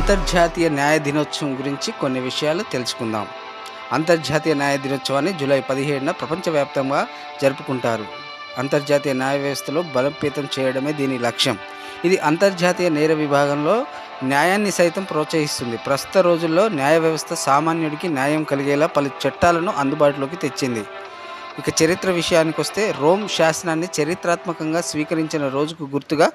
అంతర్జాతీయ న్యాయ దినోత్సవం గురించి కొన్ని విషయాలు తెలుసుకుందాం. అంతర్జాతీయ న్యాయ దినోత్సవాన్ని జూలై పదిహేడున ప్రపంచవ్యాప్తంగా జరుపుకుంటారు. అంతర్జాతీయ న్యాయ వ్యవస్థలో బలోపేతం చేయడమే దీని లక్ష్యం. ఇది అంతర్జాతీయ నేర విభాగంలో న్యాయాన్ని సైతం ప్రోత్సహిస్తుంది. ప్రస్తుత రోజుల్లో న్యాయ వ్యవస్థ సామాన్యుడికి న్యాయం కలిగేలా పలు చట్టాలను అందుబాటులోకి తెచ్చింది. ఇక చరిత్ర విషయానికి వస్తే రోమ్ శాసనాన్ని చరిత్రాత్మకంగా స్వీకరించిన రోజుకు గుర్తుగా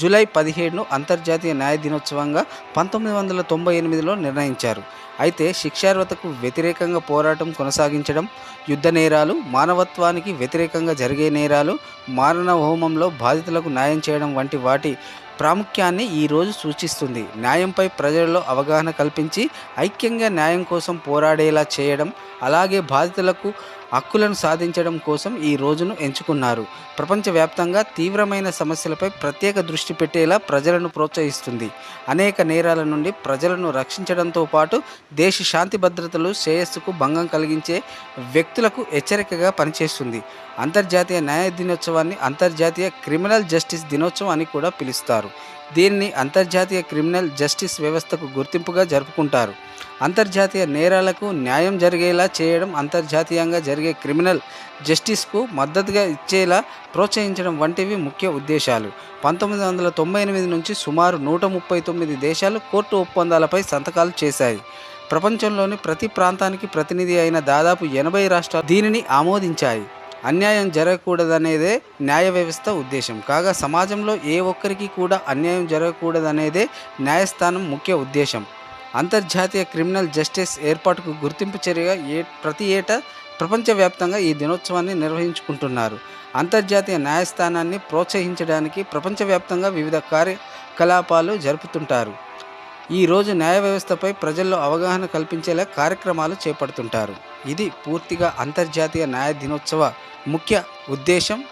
జూలై పదిహేడును అంతర్జాతీయ న్యాయ దినోత్సవంగా పంతొమ్మిది వందల తొంభై ఎనిమిదిలో నిర్ణయించారు. అయితే శిక్షార్హతకు వ్యతిరేకంగా పోరాటం కొనసాగించడం యుద్ధ నేరాలు మానవత్వానికి వ్యతిరేకంగా జరిగే నేరాలు మారణ హోమంలో బాధితులకు న్యాయం చేయడం వంటి వాటి ప్రాముఖ్యాన్ని ఈ రోజు సూచిస్తుంది. న్యాయంపై ప్రజల్లో అవగాహన కల్పించి ఐక్యంగా న్యాయం కోసం పోరాడేలా చేయడం అలాగే బాధితులకు హక్కులను సాధించడం కోసం ఈ రోజును ఎంచుకున్నారు. ప్రపంచవ్యాప్తంగా తీవ్రమైన సమస్యలపై ప్రత్యేక దృష్టి పెట్టేలా ప్రజలను ప్రోత్సహిస్తుంది. అనేక నేరాల నుండి ప్రజలను రక్షించడంతో పాటు దేశ శాంతి భద్రతలు శ్రేయస్సుకు భంగం కలిగించే వ్యక్తులకు హెచ్చరికగా పనిచేస్తుంది. అంతర్జాతీయ న్యాయ దినోత్సవాన్ని అంతర్జాతీయ క్రిమినల్ జస్టిస్ దినోత్సవం అని కూడా పిలుస్తారు. దీన్ని అంతర్జాతీయ క్రిమినల్ జస్టిస్ వ్యవస్థకు గుర్తింపుగా జరుపుకుంటారు. అంతర్జాతీయ నేరాలకు న్యాయం జరిగేలా చేయడం అంతర్జాతీయంగా జరిగే క్రిమినల్ జస్టిస్కు మద్దతుగా ఇచ్చేలా ప్రోత్సహించడం వంటివి ముఖ్య ఉద్దేశాలు. పంతొమ్మిది వందల తొంభై ఎనిమిది నుంచి సుమారు నూట ముప్పై తొమ్మిది దేశాలు కోర్టు ఒప్పందాలపై సంతకాలు చేశాయి. ప్రపంచంలోని ప్రతి ప్రాంతానికి ప్రతినిధి అయిన దాదాపు ఎనభై రాష్ట్రాలు దీనిని ఆమోదించాయి. అన్యాయం జరగకూడదనేదే న్యాయ వ్యవస్థ ఉద్దేశం. కాగా సమాజంలో ఏ ఒక్కరికి కూడా అన్యాయం జరగకూడదనేదే న్యాయస్థానం ముఖ్య ఉద్దేశం. అంతర్జాతీయ క్రిమినల్ జస్టిస్ ఏర్పాటుకు గుర్తింపు చర్యగా ఏ ప్రతి ఏటా ప్రపంచవ్యాప్తంగా ఈ దినోత్సవాన్ని నిర్వహించుకుంటున్నారు. అంతర్జాతీయ న్యాయస్థానాన్ని ప్రోత్సహించడానికి ప్రపంచవ్యాప్తంగా వివిధ కార్యకలాపాలు జరుపుతుంటారు. ఈరోజు న్యాయ వ్యవస్థపై ప్రజల్లో అవగాహన కల్పించేలా కార్యక్రమాలు చేపడుతుంటారు. ఇది పూర్తిగా అంతర్జాతీయ న్యాయ దినోత్సవ ముఖ్య ఉద్దేశం.